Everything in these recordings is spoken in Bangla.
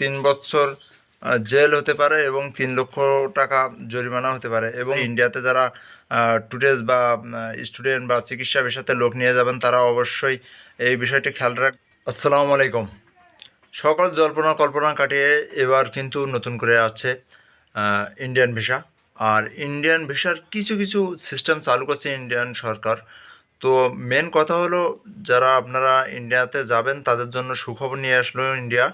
তিন বছর জেল হতে পারে এবং তিন লক্ষ টাকা জরিমানা হতে পারে এবং ইন্ডিয়াতে যারা টুরিস্ট বা স্টুডেন্ট বা চিকিৎসা পেশাতে লোক নিয়ে যাবেন, তারা অবশ্যই এই বিষয়টি খেয়াল রাখ আসসালামু আলাইকুম। সকল জল্পনা কল্পনা কাটিয়ে এবার কিন্তু নতুন করে আছে ইন্ডিয়ান ভিসা। আর ইন্ডিয়ান ভিসার কিছু কিছু সিস্টেম চালু করছে ইন্ডিয়ান সরকার। তো মেন কথা হলো, যারা আপনারা ইন্ডিয়াতে যাবেন, তাদের জন্য সুখবর নিয়ে আসলো ইন্ডিয়া।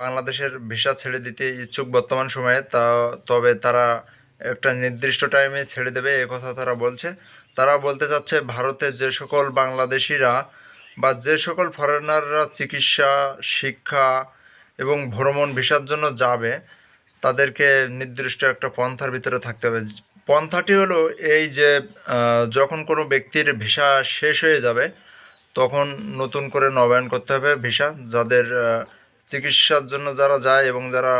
বাংলাদেশের ভিসা ছেড়ে দিতে ইচ্ছুক বর্তমান সময়ে, তা, তবে তারা একটা নির্দিষ্ট টাইমে ছেড়ে দেবে, এ কথা তারা বলছে। তারা বলতে চাচ্ছে ভারতে যে সকল বাংলাদেশিরা বা যে সকল ফরেনাররা চিকিৎসা, শিক্ষা এবং ভ্রমণ ভিসার জন্য যাবে, তাদেরকে নির্দিষ্ট একটা পন্থার ভিতরে থাকতে হবে। পন্থাটি হলো এই যে যখন কোনো ব্যক্তির ভিসা শেষ হয়ে যাবে, তখন নতুন করে নবায়ন করতে হবে ভিসা, যাদের চিকিৎসার জন্য যারা যায় এবং যারা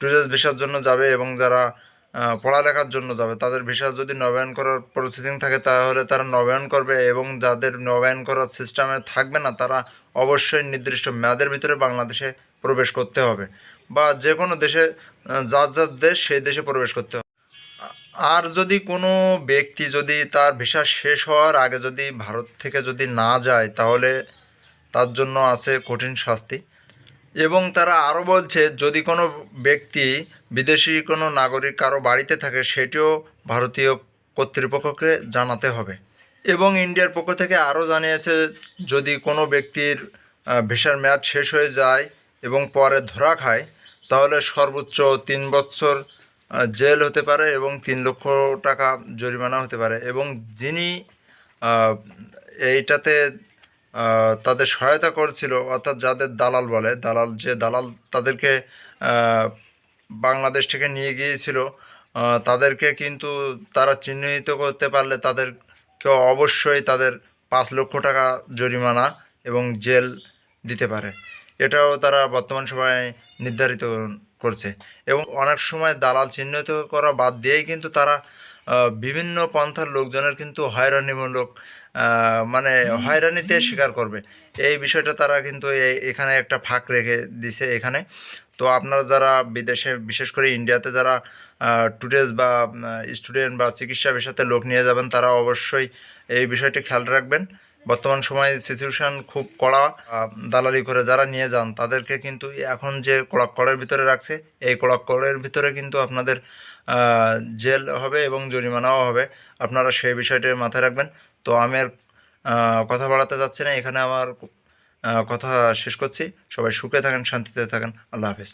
ট্যুরিস্ট ভিসার জন্য যাবে এবং যারা পড়ালেখার জন্য যাবে, তাদের ভিসা যদি নবায়ন করার প্রসেসিং থাকে তাহলে তারা নবায়ন করবে এবং যাদের নবায়ন করার সিস্টেমে থাকবে না, তারা অবশ্যই নির্দিষ্ট মেয়াদের ভিতরে বাংলাদেশে প্রবেশ করতে হবে বা যে কোনো দেশে যার যার দেশ সেই দেশে প্রবেশ করতে হবে। আর যদি কোনো ব্যক্তি যদি তার ভিসা শেষ হওয়ার আগে যদি ভারত থেকে যদি না যায় তাহলে তার জন্য আছে কঠিন শাস্তি। এবং তারা আরও বলছে, যদি কোনো ব্যক্তি বিদেশি কোনো নাগরিক কারও বাড়িতে থাকে, সেটিও ভারতীয় কর্তৃপক্ষকে জানাতে হবে। এবং ইন্ডিয়ার পক্ষ থেকে আরও জানিয়েছে, যদি কোনো ব্যক্তির ভিসার মেয়াদ শেষ হয়ে যায় এবং পরে ধরা খায়, তাহলে সর্বোচ্চ তিন বছর জেল হতে পারে এবং তিন লক্ষ টাকা জরিমানা হতে পারে। এবং যিনি এইটাতে তাদের সহায়তা করছিল, অর্থাৎ যাদের দালাল বলে, দালাল যে দালাল তাদেরকে বাংলাদেশ থেকে নিয়ে গিয়েছিল তাদেরকে কিন্তু তারা চিহ্নিত করতে পারলে তাদেরকে অবশ্যই তাদের পাঁচ লক্ষ টাকা জরিমানা এবং জেল দিতে পারে। এটাও তারা বর্তমান সময়ে নির্ধারিত করছে। এবং অনেক সময় দালাল চিহ্নিত করা বাদ দিয়েই কিন্তু তারা বিভিন্ন পন্থার লোকজনের কিন্তু হয়রানিমূলক মানে হয়রানিতে স্বীকার করবে। এই বিষয়টা তারা কিন্তু এই- এখানে একটা ফাঁক রেখে দিছে এখানে। তো আপনারা যারা বিদেশে বিশেষ করে ইন্ডিয়াতে যারা টুরিস্ট বা স্টুডেন্ট বা চিকিৎসা পেশাতে লোক নিয়ে যাবেন তারা অবশ্যই এই বিষয়টি খেয়াল রাখবেন। বর্তমান সময়ে সিচুয়েশান খুব কড়া। দালালি করে যারা নিয়ে যান, তাদেরকে কিন্তু এখন যে কড়াকড়ের ভিতরে রাখছে, এই কড়াকড়ের ভিতরে কিন্তু আপনাদের জেল হবে এবং জরিমানাও হবে। আপনারা সেই বিষয়টি মাথায় রাখবেন। তো আমি আর কথা বাড়াতে যাচ্ছি না। এখানে আমার কথা শেষ করছি। সবাই সুখে থাকেন, শান্তিতে থাকেন। আল্লাহ হাফেজ।